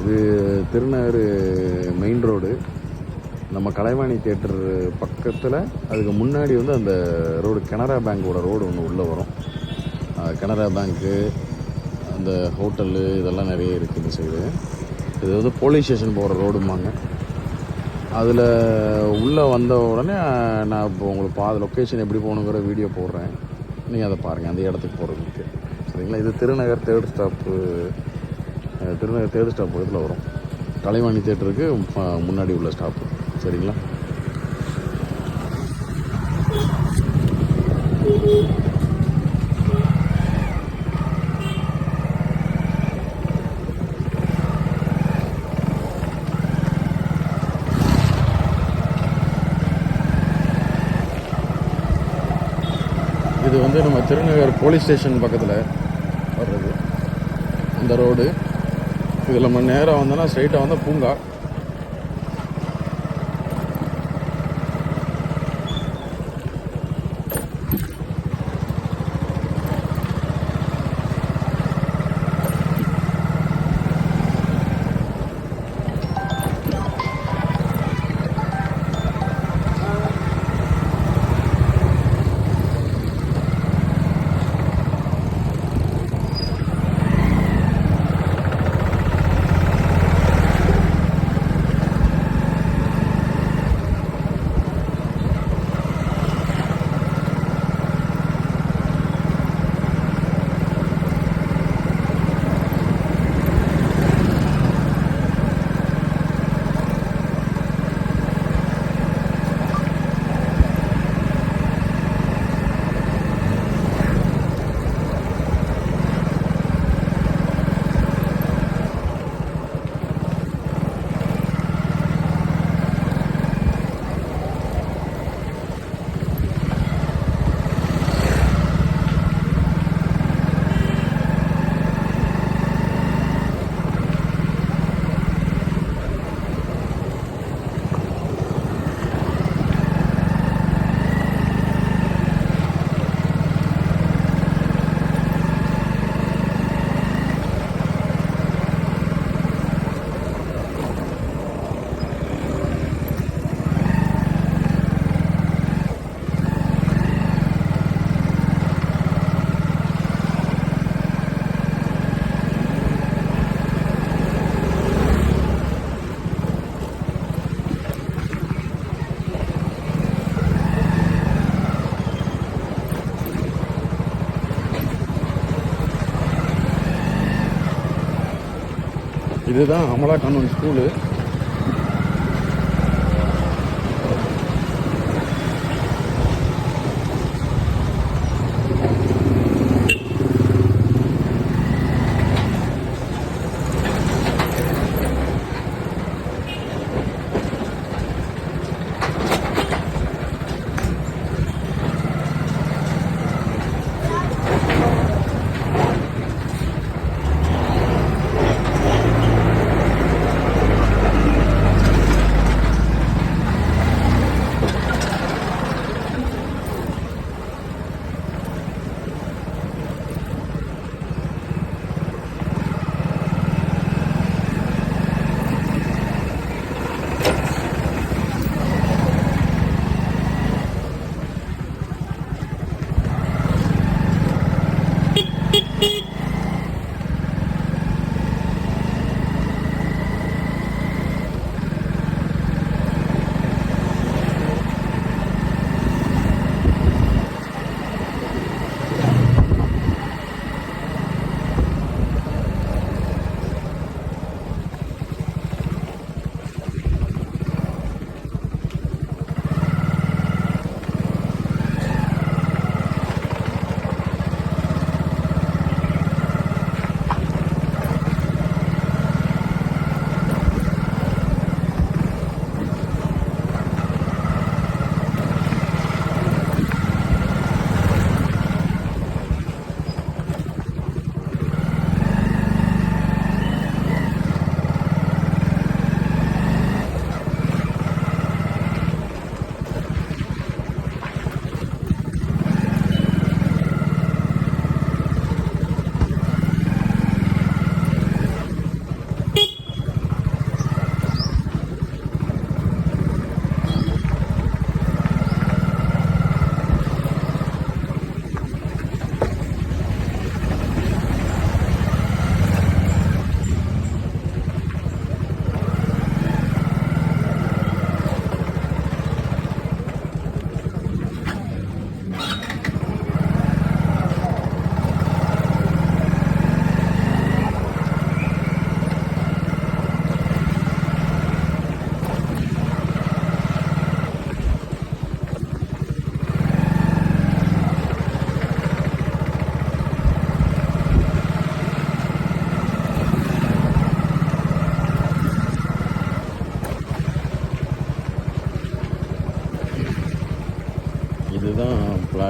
இது Thirunagar main road நம்ம Kalaivani theatre பக்கத்தில் அதுக்கு முன்னாடி வந்து அந்த ரோடு கனரா பேங்கோட ரோடு ஒன்று உள்ளே வரும். கனரா பேங்க்கு அந்த ஹோட்டலு இதெல்லாம் நிறைய இருக்குது இந்த சைடு இது வந்து போலீஸ் ஸ்டேஷன் போகிற ரோடுமாங்க அதில் உள்ளே வந்த உடனே நான் இப்போ உங்களுக்கு பா லொக்கேஷன் எப்படி போகணுங்கிற வீடியோ போடுறேன். நீங்கள் அதை பாருங்கள் அந்த இடத்துக்கு போகிறதுக்கு சரிங்களா? இது Thirunagar third stop Thirunagar third stop பக்கத்தில் வரும். கலைவாணி தேட்டருக்கு முன்னாடி உள்ள ஸ்டாப்பு சரிங்களா? இது வந்து நம்ம திருநகர் போலீஸ் ஸ்டேஷன் பக்கத்தில் வர்றது. இந்த ரோடு. இதில் நம்ம நேராக வந்தோன்னா ஸ்ட்ரைட்டாக வந்தால் பூங்கா. இதுதான் அமலா கான்வென்ட் ஸ்கூலு.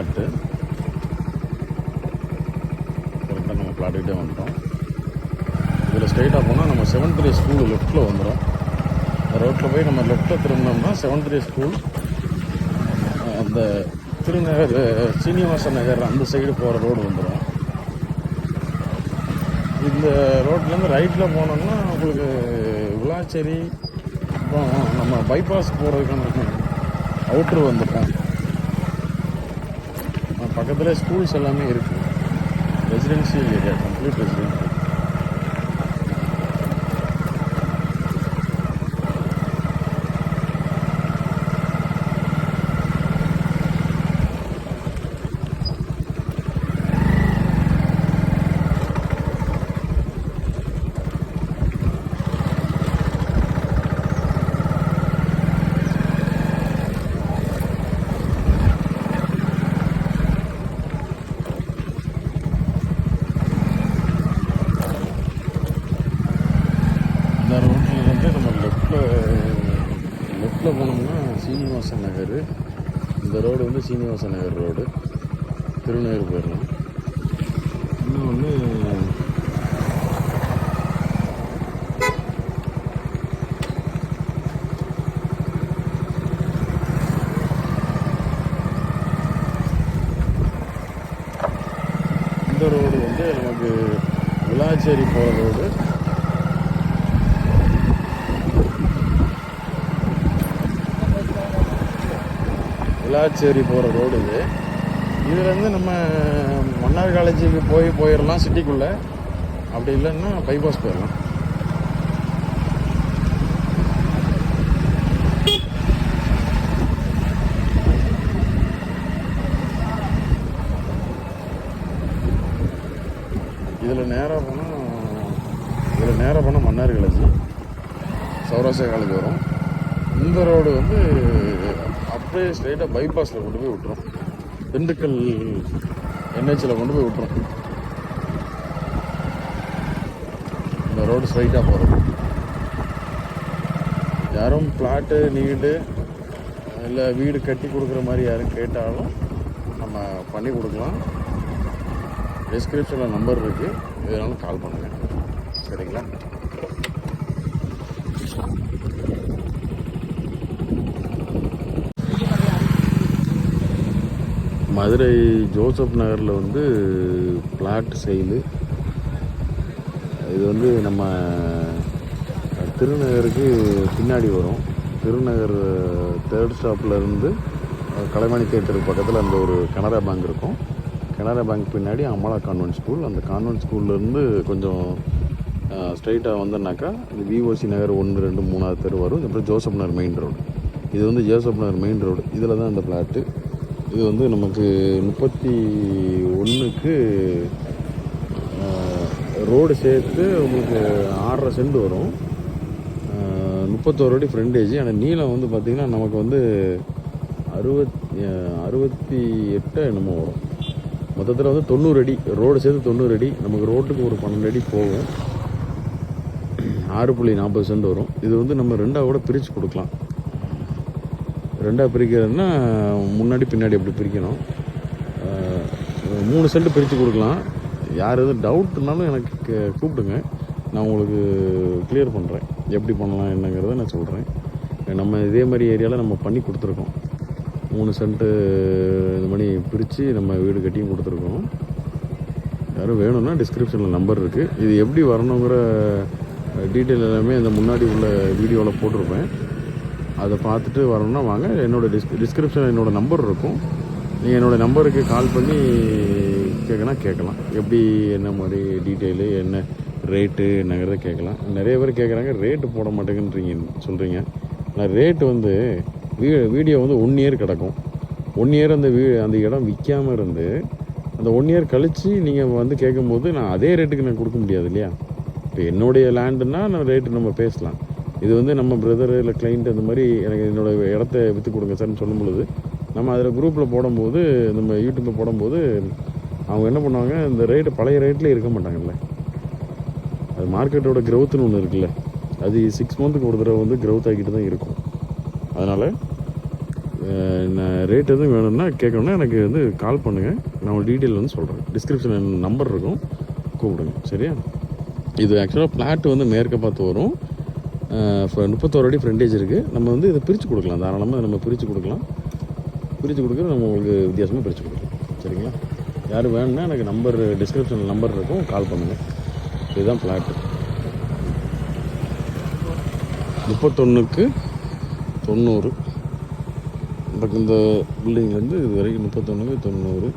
பிளாட்டு கரெக்டாக நம்ம பிளாட்டுக்கிட்டே வந்துட்டோம். இதில் ஸ்ட்ரெயிட்டாக போனால் நம்ம செவன்த் த்ரீ ஸ்கூல் லெஃப்ட்டில் வந்துடும் ரோட்டில் போய் நம்ம லெஃப்ட்டில் திரும்பினோம்னா செவன்த் த்ரீ ஸ்கூல் அந்த திருநகர் சீனிவாச நகர் அந்த சைடு போகிற ரோடு வந்துடும் இந்த ரோட்லேருந்து ரைட்டில் போனோம்னா உங்களுக்கு விளாச்சேரி அப்புறம் நம்ம பைபாஸ் போகிறதுக்கான அவுட்ரு வந்துட்டேன் பக்கத்தில் ஸ்கூல்ஸ் எல்லாமே இருக்குது ரெசிடென்ஷியல் ஏரியா கம்ப்ளீட் ரெசிடென்ஷியல் இந்த ரோட்டில் வந்து நம்ம லெஃப்டில் லெஃப்டில் போனோம்னா சீனிவாசன் நகர் இந்த ரோடு வந்து சீனிவாச நகர் ரோடு திருநகர் போயிடலாம் இன்னொன்று இந்த ரோடு வந்து நமக்கு விளாச்சேரி போகிற ரோடு. விளாச்சேரி போகிற ரோடு இது. இதுலேருந்து நம்ம மன்னார் காலேஜுக்கு போய் போயிடலாம் சிட்டிக்குள்ளே. அப்படி இல்லைன்னா பைபாஸ் போயிடலாம் இதில் நேராக போனால் இதில் நேராக போனால் மன்னார் காலேஜ். சௌராஷ்டிரா காலேஜ் வரும். இந்த ரோடு வந்து அப்படியே ஸ்ட்ரைட்டாக பைபாஸில் கொண்டு போய் விட்டுரும். திண்டுக்கல் என்ஹெச்சில் கொண்டு போய் விட்டுரும். இந்த ரோடு ஸ்ட்ரைட்டாக போகிறது யாரும் பிளாட்டு நீடு இல்லை வீடு கட்டி கொடுக்குற மாதிரி யாரும் கேட்டாலும் நம்ம பண்ணி கொடுக்கலாம். டிஸ்கிரிப்ஷனில் நம்பர் இருக்குது எதுனாலும் கால் பண்ணுங்கள் சரிங்களா? மதுரை ஜோசப் நகரில் வந்து பிளாட் செயலு இது வந்து நம்ம திருநகருக்கு பின்னாடி வரும். திருநகர் தேர்ட் ஸ்டாப்லேருந்து கலைமணி தேட்டருக்கு பக்கத்தில் அந்த ஒரு கனரா பேங்க் இருக்கும். கனரா பேங்க் பின்னாடி அமலா கான்வென்ட் ஸ்கூல் அந்த கான்வென்ட் ஸ்கூல்லேருந்து கொஞ்சம் ஸ்ட்ரைட்டாக வந்தோன்னாக்கா இந்த விஓசி நகர் ஒன்று ரெண்டு மூணாவது தெரு வரும். அப்புறம் ஜோசப் நகர் மெயின் ரோடு இது வந்து ஜோசப் நகர் மெயின் ரோடு இதில் தான் அந்த ஃப்ளாட்டு இது வந்து நமக்கு முப்பத்தி ஒன்றுக்கு ரோடு சேர்த்து உங்களுக்கு ஆறரை சென்ட் வரும். முப்பத்தோரு அடி ஃப்ரண்டேஜ் ஆனால் நீளம் வந்து பார்த்திங்கன்னா நமக்கு வந்து அறுபத் அறுபத்தி எட்டு என்னமோ வரும். மொத்தத்தில் வந்து தொண்ணூறு அடி ரோடு சேர்த்து தொண்ணூறு அடி நமக்கு ரோட்டுக்கு ஒரு பன்னெண்டு அடி போகும். ஆறு புள்ளி நாற்பது சென்ட் வரும். இது வந்து நம்ம ரெண்டாக கூட பிரித்து கொடுக்கலாம். ரெண்டாக பிரிக்கிறதுனா முன்னாடி பின்னாடி அப்படி பிரிக்கணும். மூணு சென்ட் பிரித்து கொடுக்கலாம். யார் எதுவும் டவுட்னாலும் எனக்கு கூப்பிடுங்க. நான் உங்களுக்கு கிளியர் பண்ணுறேன் எப்படி பண்ணலாம் என்னங்கிறத நான் சொல்கிறேன் நம்ம இதே மாதிரி ஏரியாவில் நம்ம பண்ணி கொடுத்துருக்கோம். மூணு சென்ட்டு இது மாதிரி பிரித்து நம்ம வீடு கட்டியும் கொடுத்துருக்கோம். யாரும் வேணும்னா டிஸ்கிரிப்ஷனில் நம்பர் இருக்குது இது எப்படி வரணுங்கிற டீட்டெயில் எல்லாமே இந்த முன்னாடி உள்ள வீடியோவில் போட்டிருப்பேன். அதை பார்த்துட்டு வரணும்னா வாங்க. என்னோட டிஸ்க் டிஸ்கிரிப்ஷனில் என்னோடய நம்பர் இருக்கும். நீங்கள் என்னோடய நம்பருக்கு கால் பண்ணி கேட்கனா கேட்கலாம். எப்படி என்ன மாதிரி டீட்டெயிலு என்ன ரேட்டு என்னங்கிறத கேட்கலாம். நிறைய பேர் கேட்குறாங்க ரேட்டு போட மாட்டேங்குன்றீங்க சொல்கிறீங்க ஆனால் ரேட்டு வந்து வீ வீடியோ வந்து ஒன் இயர் கிடக்கும். ஒன் இயர் அந்த வீ அந்த இடம் விற்காமல் இருந்து அந்த ஒன் இயர் கழித்து நீங்கள் வந்து கேட்கும்போது நான் அதே ரேட்டுக்கு நான் கொடுக்க முடியாது இல்லையா? இப்போ என்னுடைய லேண்டுன்னா நான் ரேட்டு நம்ம பேசலாம். இது வந்து நம்ம பிரதர் இல்லை கிளைண்ட் அந்த மாதிரி எனக்கு என்னோட இடத்த விற்று கொடுங்க சார்னு சொல்லும் பொழுது நம்ம அதில் குரூப்பில் போடும்போது நம்ம யூடியூப்பில் போடும்போது அவங்க என்ன பண்ணுவாங்க இந்த ரேட்டு பழைய ரேட்லேயே இருக்க மாட்டாங்கல்ல. அது மார்க்கெட்டோட க்ரௌத்துன்னு ஒன்று இருக்குல்ல. அது சிக்ஸ் மந்த்துக்கு ஒரு தடவை வந்து க்ரௌத் ஆகிட்டு தான் இருக்கும். அதனால் ரேட் எதுவும் வேணும்னா கேட்கணும்னா எனக்கு வந்து கால் பண்ணுங்கள் நான் உங்களுக்கு டீட்டெயில் வந்து சொல்கிறேன் டிஸ்கிரிப்ஷனில் நம்பர் இருக்கும். கூப்பிடுங்க. சரியா? இது ஆக்சுவலாக பிளாட் வந்து மேற்க பார்த்து வரும். முப்பத்தோரு அடி ஃப்ரண்டேஜ் இருக்குது நம்ம வந்து இதை பிரித்து கொடுக்கலாம். தாராளமாக நம்ம பிரித்து கொடுக்கலாம். பிரித்து கொடுக்குற நம்ம உங்களுக்கு வித்தியாசமாக பிரித்து கொடுக்கலாம். சரிங்களா? யார் வேணும்னா எனக்கு நம்பர் டிஸ்கிரிப்ஷனில் நம்பர் இருக்கும். கால் பண்ணுங்கள் இதுதான் ஃப்ளாட்டு முப்பத்தொன்றுக்கு தொண்ணூறு. பட் இந்த பில்டிங்லேருந்து இது வரைக்கும் முப்பத்தொன்றுக்கு தொண்ணூறு.